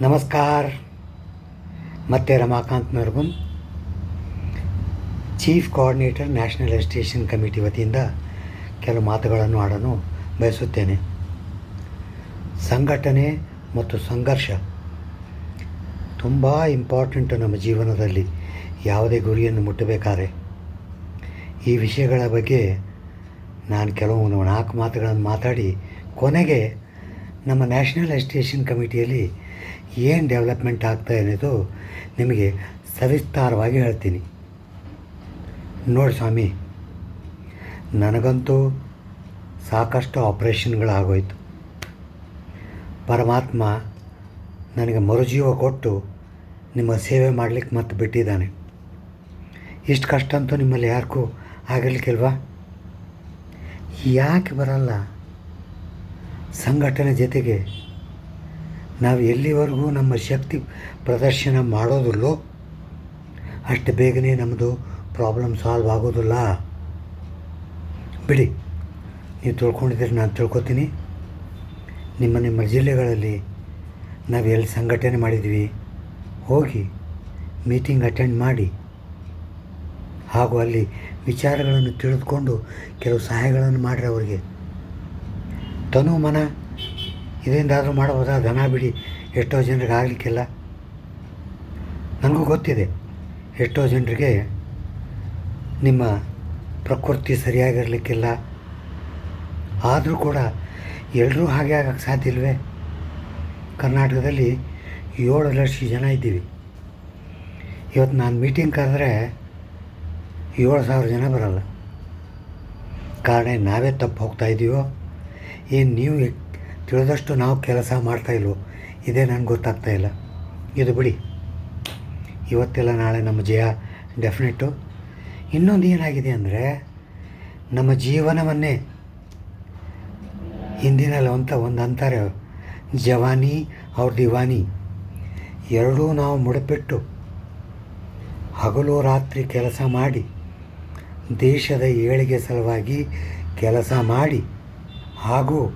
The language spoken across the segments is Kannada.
ನಮಸ್ಕಾರ. ಮತ್ತೆ Ramakant Margum chief coordinator national education committee ವತಿಯಿಂದ ಕೆಲವು ಮಾತುಗಳನ್ನು ಆಡಲು ಬಯಸುತ್ತೇನೆ. ಸಂಘಟನೆ ಮತ್ತು ಸಂಘರ್ಷ ತುಂಬ ಇಂಪಾರ್ಟೆಂಟ್ ನಮ್ಮ ಜೀವನದಲ್ಲಿ. ಯಾವುದೇ ಗುರಿಯನ್ನು ಮುಟ್ಟಬೇಕಾದ್ರೆ ಈ ವಿಷಯಗಳ ಬಗ್ಗೆ ನಾನು ಕೆಲವು ನಾಲ್ಕು ಮಾತುಗಳನ್ನು ಮಾತಾಡಿ ಕೊನೆಗೆ ನಮ್ಮ ನ್ಯಾಷನಲ್ ಎಜುಕೇಷನ್ ಕಮಿಟಿಯಲ್ಲಿ ಏನು ಡೆವಲಪ್ಮೆಂಟ್ ಆಗ್ತಾ ಅನ್ನೋದು ನಿಮಗೆ ಸವಿಸ್ತಾರವಾಗಿ ಹೇಳ್ತೀನಿ. ನೋಡಿ ಸ್ವಾಮಿ, ನನಗಂತೂ ಸಾಕಷ್ಟು ಆಪ್ರೇಷನ್ಗಳಾಗೋಯ್ತು ಪರಮಾತ್ಮ ನನಗೆ ಮರುಜೀವ ಕೊಟ್ಟು ನಿಮ್ಮ ಸೇವೆ ಮಾಡಲಿಕ್ಕೆ ಮತ್ತೆ ಬಿಟ್ಟಿದ್ದಾನೆ. ಇಷ್ಟು ಕಷ್ಟ ಅಂತೂ ನಿಮ್ಮಲ್ಲಿ ಯಾರಿಗೂ ಆಗಿರ್ಲಿಕ್ಕಿಲ್ವಾ? ಯಾಕೆ ಬರಲ್ಲ? ಸಂಘಟನೆ ಜೊತೆಗೆ ನಾವು ಎಲ್ಲಿವರೆಗೂ ನಮ್ಮ ಶಕ್ತಿ ಪ್ರದರ್ಶನ ಮಾಡೋದಿಲ್ಲೋ ಅಷ್ಟು ಬೇಗನೆ ನಮ್ಮದು ಪ್ರಾಬ್ಲಮ್ ಸಾಲ್ವ್ ಆಗೋದಿಲ್ಲ. ಬಿಡಿ, ನೀವು ತಿಳ್ಕೊಂಡಿದ್ದೀರಿ, ನಾನು ತಿಳ್ಕೊತೀನಿ. ನಿಮ್ಮ ನಿಮ್ಮ ಜಿಲ್ಲೆಗಳಲ್ಲಿ ನಾವು ಎಲ್ಲಿ ಸಂಘಟನೆ ಮಾಡಿದ್ವಿ ಹೋಗಿ ಮೀಟಿಂಗ್ ಅಟೆಂಡ್ ಮಾಡಿ, ಹಾಗೂ ಅಲ್ಲಿ ವಿಚಾರಗಳನ್ನು ತಿಳಿದುಕೊಂಡು ಕೆಲವು ಸಹಾಯಗಳನ್ನು ಮಾಡಿರಿ ಅವರಿಗೆ. ತನು ಮನ ಇದರಿಂದಾದರೂ ಮಾಡಬಹುದಾ? ದನ ಬಿಡಿ, ಎಷ್ಟೋ ಜನರಿಗೆ ಆಗಲಿಕ್ಕಿಲ್ಲ. ನನಗೂ ಗೊತ್ತಿದೆ, ಎಷ್ಟೋ ಜನರಿಗೆ ನಿಮ್ಮ ಪ್ರಕೃತಿ ಸರಿಯಾಗಿರಲಿಕ್ಕಿಲ್ಲ. ಆದರೂ ಕೂಡ ಎಲ್ಲರೂ ಹಾಗೆ ಆಗಕ್ಕೆ ಸಾಧ್ಯ ಇಲ್ವೇ? ಕರ್ನಾಟಕದಲ್ಲಿ ಏಳು ಲಕ್ಷ ಜನ ಇದ್ದೀವಿ. ಇವತ್ತು ನಾನು ಮೀಟಿಂಗ್ ಕರೆದ್ರೆ ಏಳು ಸಾವಿರ ಜನ ಬರಲ್ಲ. ಕಾರಣ, ನಾವೇ ತಪ್ಪು ಹೋಗ್ತಾ ಇದ್ದೀವೋ ಏನು ನೀವು ತಿಳಿದಷ್ಟು ನಾವು ಕೆಲಸ ಮಾಡ್ತಾ ಇಲ್ವೋ? ಇದೇ ನನಗೆ ಗೊತ್ತಾಗ್ತಾ ಇಲ್ಲ. ಇದು ಬಿಡಿ. ಇವತ್ತೆಲ್ಲ ನಾಳೆ ನಮ್ಮ ಜಯ ಡೆಫಿನೆಟು ಇನ್ನೊಂದು ಏನಾಗಿದೆ ಅಂದರೆ, ನಮ್ಮ ಜೀವನವನ್ನೇ ಹಿಂದಿನಲ್ಲಿ ಅಂತ ಒಂದು ಅಂತಾರೆ. ಜವಾನಿ ಅವ್ರ ದಿವಾನಿ. ಎರಡೂ ನಾವು ಮುಡಪಿಟ್ಟು ಹಗಲು ರಾತ್ರಿ ಕೆಲಸ ಮಾಡಿ, ದೇಶದ ಏಳಿಗೆ ಸಲುವಾಗಿ ಕೆಲಸ ಮಾಡಿ ಹಾಗೂ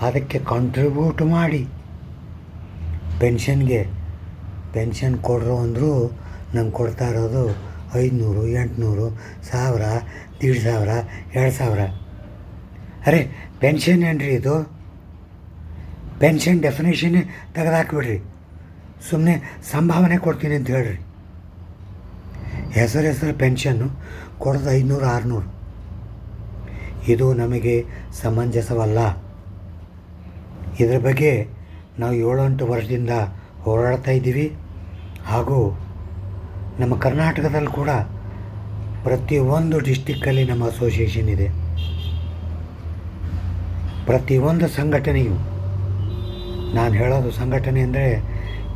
ಅದಕ್ಕೆ ಕಾಂಟ್ರಿಬ್ಯೂಟ್ ಮಾಡಿ. ಪೆನ್ಷನ್ಗೆ ಪೆನ್ಷನ್ ಕೊಡ್ರು ಅಂದರೂ ನಮ್ಗೆ ಕೊಡ್ತಾ ಇರೋದು ಐದುನೂರು, ಎಂಟುನೂರು, ಸಾವಿರ, ದೀಡ್ ಸಾವಿರ, ಎರಡು ಸಾವಿರ. ಅರೆ ಪೆನ್ಷನ್ ಏನ್ರಿ ಇದು? ಪೆನ್ಷನ್ ಡೆಫಿನೇಷನ್ನೇ ತೆಗೆದಾಕ್ಬಿಡ್ರಿ. ಸುಮ್ಮನೆ ಸಂಭಾವನೆ ಕೊಡ್ತೀನಿ ಅಂತ ಹೇಳ್ರಿ. ಹೆಸರು ಹೆಸರು ಪೆನ್ಷನ್ನು ಕೊಡೋದು ಐದುನೂರು, ಆರುನೂರು. ಇದು ನಮಗೆ ಸಮಂಜಸವಲ್ಲ. ಇದರ ಬಗ್ಗೆ ನಾವು ಏಳೆಂಟು ವರ್ಷದಿಂದ ಹೋರಾಡ್ತಾ ಇದ್ದೀವಿ. ಹಾಗೂ ನಮ್ಮ ಕರ್ನಾಟಕದಲ್ಲಿ ಕೂಡ ಪ್ರತಿಯೊಂದು ಡಿಸ್ಟಿಕ್ಕಲ್ಲಿ ನಮ್ಮ ಅಸೋಸಿಯೇಷನ್ ಇದೆ. ಪ್ರತಿಯೊಂದು ಸಂಘಟನೆಯು, ನಾನು ಹೇಳೋದು ಸಂಘಟನೆ ಅಂದರೆ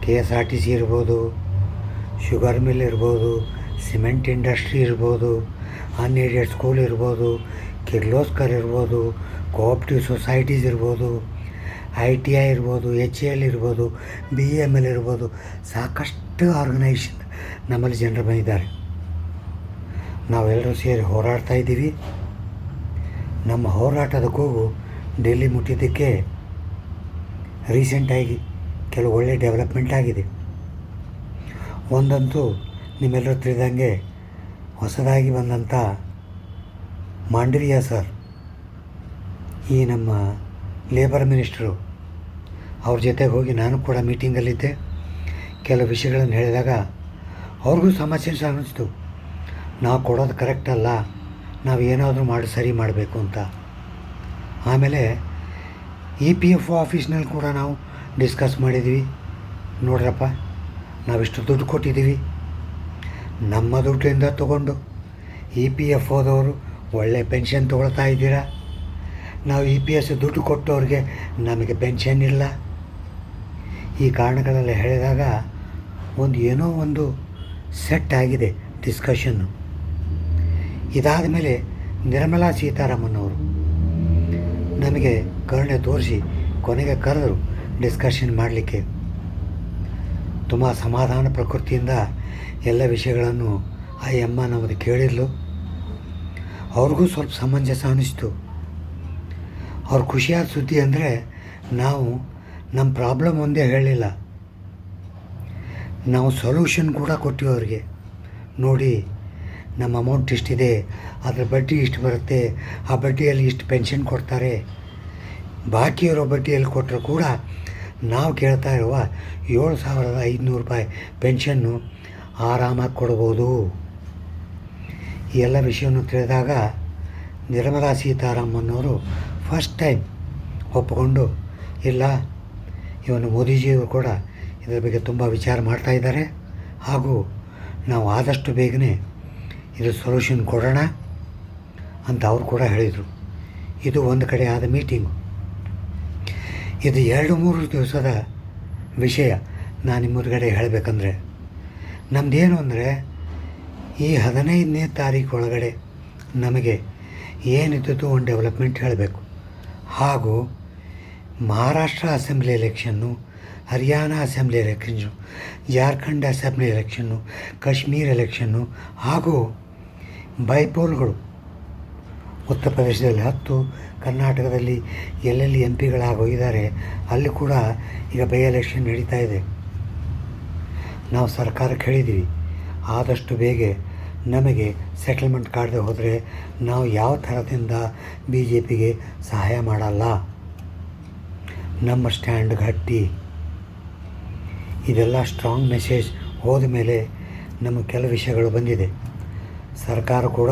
K S R T C ಇರ್ಬೋದು, ಶುಗರ್ ಮಿಲ್ ಇರ್ಬೋದು, ಸಿಮೆಂಟ್ ಇಂಡಸ್ಟ್ರಿ ಇರ್ಬೋದು ಅನ್ಏಡೆಡ್ ಸ್ಕೂಲ್ ಇರ್ಬೋದು ಕಿರ್ಲೋಸ್ಕರ್ ಇರ್ಬೋದು ಕೋಆಪ್ಟಿವ್ ಸೊಸೈಟೀಸ್ ಇರ್ಬೋದು, ಐ ಟಿ ಐ ಇರ್ಬೋದು, ಎಚ್ ಎಲ್ ಇರ್ಬೋದು, ಬಿ ಎಂ ಎಲ್ ಇರ್ಬೋದು, ಸಾಕಷ್ಟು ಆರ್ಗನೈಸೇಷನ್ ನಮ್ಮಲ್ಲಿ ಜನರು ಬಂದಿದ್ದಾರೆ. ನಾವೆಲ್ಲರೂ ಸೇರಿ ಹೋರಾಡ್ತಾ ಇದ್ದೀವಿ. ನಮ್ಮ ಹೋರಾಟದ ಕೂಗು ಡೆಲ್ಲಿ ಮುಟ್ಟಿದ್ದಕ್ಕೆ ರೀಸೆಂಟಾಗಿ ಕೆಲವು ಒಳ್ಳೆ ಡೆವಲಪ್ಮೆಂಟ್ ಆಗಿದೆ. ಒಂದಂತೂ ನಿಮ್ಮೆಲ್ಲರೂ ತಿಳಿದಂಗೆ ಹೊಸದಾಗಿ ಬಂದಂಥ ಮಾಂಡವಿಯಾ ಸರ್, ಈ ನಮ್ಮ ಲೇಬರ್ ಮಿನಿಸ್ಟ್ರು ಅವ್ರ ಜೊತೆಗೆ ಹೋಗಿ ನಾನು ಕೂಡ ಮೀಟಿಂಗಲ್ಲಿದ್ದೆ ಕೆಲವು ವಿಷಯಗಳನ್ನು ಹೇಳಿದಾಗ ಅವ್ರಿಗೂ ಸಮಸ್ಯೆ ಸಹ ಅನ್ನಿಸ್ತು ನಾವು ಕೊಡೋದು ಕರೆಕ್ಟ್ ಅಲ್ಲ, ನಾವು ಏನಾದರೂ ಮಾಡಿ ಸರಿ ಮಾಡಬೇಕು ಅಂತ. ಆಮೇಲೆ ಇ ಪಿ ಎಫ್ ಆಫೀಸ್ನಲ್ಲಿ ಕೂಡ ನಾವು ಡಿಸ್ಕಸ್ ಮಾಡಿದ್ವಿ. ನೋಡ್ರಪ್ಪ ನಾವಿಷ್ಟು ದುಡ್ಡು ಕೊಟ್ಟಿದ್ದೀವಿ. ನಮ್ಮ ದುಡ್ಡಿಂದ ತಗೊಂಡು ಇ ಪಿ ಎಫ್ ಓದವರು ಒಳ್ಳೆ ಪೆನ್ಷನ್ ತೊಗೊಳ್ತಾ ಇದ್ದೀರಾ? ನಾವು ಇ ಪಿ ಎಸ್ ದುಡ್ಡು ಕೊಟ್ಟವ್ರಿಗೆ ನಮಗೆ ಪೆನ್ಷನ್ ಇಲ್ಲ. ಈ ಕಾರಣಗಳೆಲ್ಲ ಹೇಳಿದಾಗ ಒಂದು ಏನೋ ಒಂದು ಸೆಟ್ ಆಗಿದೆ ಡಿಸ್ಕಷನ್ನು ಇದಾದ ಮೇಲೆ ನಿರ್ಮಲಾ ಸೀತಾರಾಮನ್ ಅವರು ನಮಗೆ ಕರುಣೆ ತೋರಿಸಿ ಕೊನೆಗೆ ಕರೆದರು ಡಿಸ್ಕಷನ್ ಮಾಡಲಿಕ್ಕೆ. ತುಂಬ ಸಮಾಧಾನ ಪ್ರಕೃತಿಯಿಂದ ಎಲ್ಲ ವಿಷಯಗಳನ್ನು ಆ ಅಮ್ಮ ನಮ್ಮದು ಕೇಳಿದ್ಲು. ಅವ್ರಿಗೂ ಸ್ವಲ್ಪ ಸಮಂಜಸ ಅನ್ನಿಸ್ತು ಅವ್ರ ಖುಷಿಯಾದ ಸುದ್ದಿ ಅಂದರೆ, ನಾವು ನಮ್ಮ ಪ್ರಾಬ್ಲಮ್ ಒಂದೇ ಹೇಳಿಲ್ಲ. ನಾವು ಸೊಲ್ಯೂಷನ್ ಕೂಡ ಕೊಟ್ಟಿವಿ ಅವ್ರಿಗೆ. ನೋಡಿ, ನಮ್ಮ ಅಮೌಂಟ್ ಇಷ್ಟಿದೆ ಅದರ ಬಡ್ಡಿ ಇಷ್ಟು ಬರುತ್ತೆ, ಆ ಬಡ್ಡಿಯಲ್ಲಿ ಇಷ್ಟು ಪೆನ್ಷನ್ ಕೊಡ್ತಾರೆ. ಬಾಕಿ ಇರೋ ಬಡ್ಡಿಯಲ್ಲಿ ಕೊಟ್ಟರು ಕೂಡ ನಾವು ಕೇಳ್ತಾ ಇರುವ ಏಳು ಸಾವಿರದ ಐದುನೂರು ರೂಪಾಯಿ ಪೆನ್ಷನ್ನು ಆರಾಮಾಗಿ ಕೊಡ್ಬೋದು. ಈ ಎಲ್ಲ ವಿಷಯವನ್ನು ತಿಳಿದಾಗ ನಿರ್ಮಲಾ ಸೀತಾರಾಮನ್ನವರು ಫಸ್ಟ್ ಟೈಮ್ ಒಪ್ಪಿಕೊಂಡು, ಇಲ್ಲ, ಇವನು ಮೋದಿಜಿಯವರು ಕೂಡ ಇದರ ಬಗ್ಗೆ ತುಂಬ ವಿಚಾರ ಮಾಡ್ತಾ ಇದ್ದಾರೆ. ಹಾಗೂ ನಾವು ಆದಷ್ಟು ಬೇಗನೆ ಇದು ಸೊಲ್ಯೂಷನ್ ಕೊಡೋಣ ಅಂತ ಅವರು ಕೂಡ ಹೇಳಿದರು. ಇದು ಒಂದು ಕಡೆ ಆದ ಮೀಟಿಂಗು ಇದು ಎರಡು ಮೂರು ದಿವಸದ ವಿಷಯ ನಾನು ನಿಮ್ಮದುಗಡೆ ಹೇಳಬೇಕಂದ್ರೆ. ನಮ್ಮದೇನು ಅಂದರೆ ಈ ಹದಿನೈದನೇ ತಾರೀಕು ಒಳಗಡೆ ನಮಗೆ ಏನಿದ್ದು ಒಂದು ಡೆವಲಪ್ಮೆಂಟ್ ಹೇಳಬೇಕು. ಹಾಗೂ Maharashtra assembly election Haryana assembly election Jharkhand assembly election Kashmir election ಹಾಗೂ ಬೈಪೋಲ್ಗಳು, ಉತ್ತರ ಪ್ರದೇಶದಲ್ಲಿ ಹತ್ತು, ಕರ್ನಾಟಕದಲ್ಲಿ ಎಲ್ಲೆಲ್ಲಿ ಎಂ ಪಿಗಳಾಗೋಗಿದ್ದಾರೆ ಅಲ್ಲಿ ಕೂಡ ಈಗ ಬೈ ಎಲೆಕ್ಷನ್ ನಡೀತಾ ಇದೆ. ನಾವು ಸರ್ಕಾರಕ್ಕೆ ಹೇಳಿದ್ದೀವಿ. ಆದಷ್ಟು ಬೇಗ ನಮಗೆ ಸೆಟಲ್ಮೆಂಟ್ ಕಾಡದೆ ಹೋದರೆ ನಾವು ಯಾವ ಥರದಿಂದ ಬಿ ಜೆ ಪಿಗೆ ಸಹಾಯ ಮಾಡಲ್ಲ. ನಮ್ಮ ಸ್ಟ್ಯಾಂಡ್ ಗಟ್ಟಿ. ಇದೆಲ್ಲ ಸ್ಟ್ರಾಂಗ್ ಮೆಸೇಜ್ ಹೋದ ಮೇಲೆ ನಮ್ಮ ಕೆಲವು ವಿಷಯಗಳು ಬಂದಿದೆ. ಸರ್ಕಾರ ಕೂಡ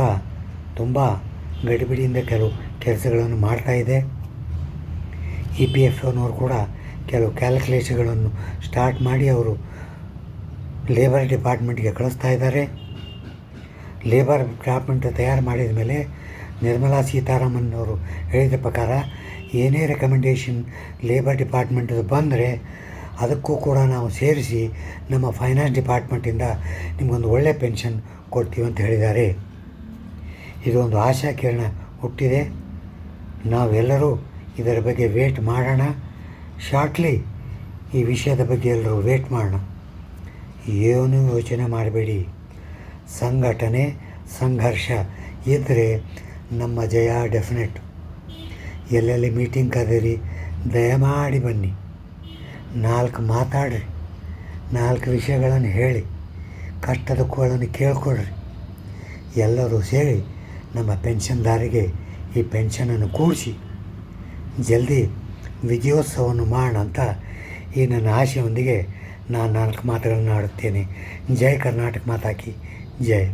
ತುಂಬ ಗಡಿಬಿಡಿಯಿಂದ ಕೆಲವು ಕೆಲಸಗಳನ್ನು ಮಾಡ್ತಾ ಇದೆ. ಇ ಪಿ ಎಫ್ ಒನವರು ಕೂಡ ಕೆಲವು ಕ್ಯಾಲ್ಕುಲೇಷನ್ಗಳನ್ನು ಸ್ಟಾರ್ಟ್ ಮಾಡಿ ಅವರು ಲೇಬರ್ ಡಿಪಾರ್ಟ್ಮೆಂಟ್ಗೆ ಕಳಿಸ್ತಾ ಇದ್ದಾರೆ. ಲೇಬರ್ ಡಿಪಾರ್ಟ್ಮೆಂಟ್ ತಯಾರು ಮಾಡಿದ ಮೇಲೆ ನಿರ್ಮಲಾ ಸೀತಾರಾಮನ್ ಅವರು ಹೇಳಿದ ಪ್ರಕಾರ, ಏನೇ ರೆಕಮೆಂಡೇಷನ್ ಲೇಬರ್ ಡಿಪಾರ್ಟ್ಮೆಂಟದು ಬಂದರೆ ಅದಕ್ಕೂ ಕೂಡ ನಾವು ಸೇರಿಸಿ ನಮ್ಮ ಫೈನಾನ್ಸ್ ಡಿಪಾರ್ಟ್ಮೆಂಟಿಂದ ನಿಮಗೊಂದು ಒಳ್ಳೆಯ ಪೆನ್ಷನ್ ಕೊಡ್ತೀವಿ ಅಂತ ಹೇಳಿದ್ದಾರೆ. ಇದೊಂದು ಆಶಾ ಕಿರಣ ಹುಟ್ಟಿದೆ. ನಾವೆಲ್ಲರೂ ಇದರ ಬಗ್ಗೆ ವೇಟ್ ಮಾಡೋಣ. ಶಾರ್ಟ್ಲಿ ಈ ವಿಷಯದ ಬಗ್ಗೆ ಎಲ್ಲರೂ ವೇಟ್ ಮಾಡೋಣ. ಏನೂ ಯೋಚನೆ ಮಾಡಬೇಡಿ. ಸಂಘಟನೆ, ಸಂಘರ್ಷ ಇದ್ದರೆ ನಮ್ಮ ಜಯ ಡೆಫಿನೆಟ್ ಎಲ್ಲೆಲ್ಲಿ ಮೀಟಿಂಗ್ ಕರೀರಿ ದಯಮಾಡಿ ಬನ್ನಿ. ನಾಲ್ಕು ಮಾತಾಡ್ರಿ. ನಾಲ್ಕು ವಿಷಯಗಳನ್ನು ಹೇಳಿ, ಕಷ್ಟದ ಕೋಳನ್ನು ಕೇಳ್ಕೊಳ್ರಿ. ಎಲ್ಲರೂ ಸೇರಿ ನಮ್ಮ ಪೆನ್ಷನ್ದಾರಿಗೆ ಈ ಪೆನ್ಷನನ್ನು ಕೂಡಿಸಿ. ಜಲ್ದಿ ವಿಜಯೋತ್ಸವವನ್ನು ಮಾಡೋಣ ಅಂತ ಈ ನನ್ನ ಆಶೆಯೊಂದಿಗೆ ನಾನು ನಾಲ್ಕು ಮಾತುಗಳನ್ನು ಆಡುತ್ತೇನೆ. ಜೈ ಕರ್ನಾಟಕ ಮಾತಾಕಿ. ಜೈ.